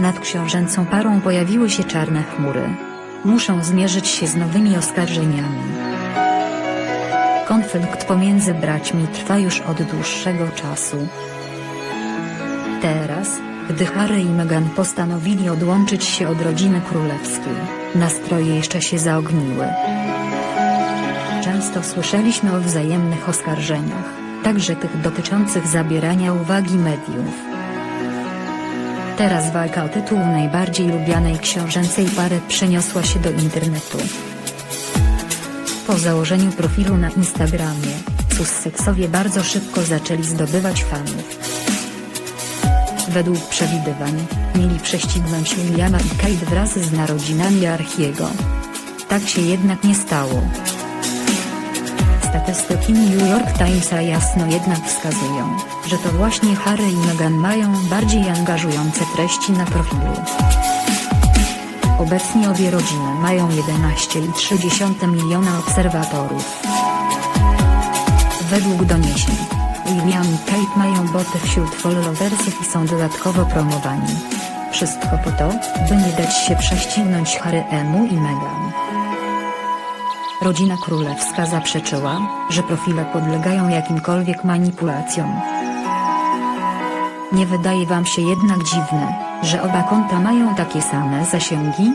Nad książęcą parą pojawiły się czarne chmury. Muszą zmierzyć się z nowymi oskarżeniami. Konflikt pomiędzy braćmi trwa już od dłuższego czasu. Teraz, gdy Harry i Meghan postanowili odłączyć się od rodziny królewskiej, nastroje jeszcze się zaogniły. Często słyszeliśmy o wzajemnych oskarżeniach, także tych dotyczących zabierania uwagi mediów. Teraz walka o tytuł najbardziej lubianej książęcej pary przeniosła się do internetu. Po założeniu profilu na Instagramie, Sussexowie bardzo szybko zaczęli zdobywać fanów. Według przewidywań, mieli prześcignąć Williama i Kate wraz z narodzinami Archiego. Tak się jednak nie stało. Statystyki New York Timesa jasno jednak wskazują, że to właśnie Harry i Meghan mają bardziej angażujące treści na profilu. Obecnie obie rodziny mają 11,3 miliona obserwatorów. Według doniesień, William i Kate mają boty wśród followersów i są dodatkowo promowani. Wszystko po to, by nie dać się prześcignąć Harry'emu i Meghan. Rodzina królewska zaprzeczyła, że profile podlegają jakimkolwiek manipulacjom. Nie wydaje wam się jednak dziwne, że oba konta mają takie same zasięgi?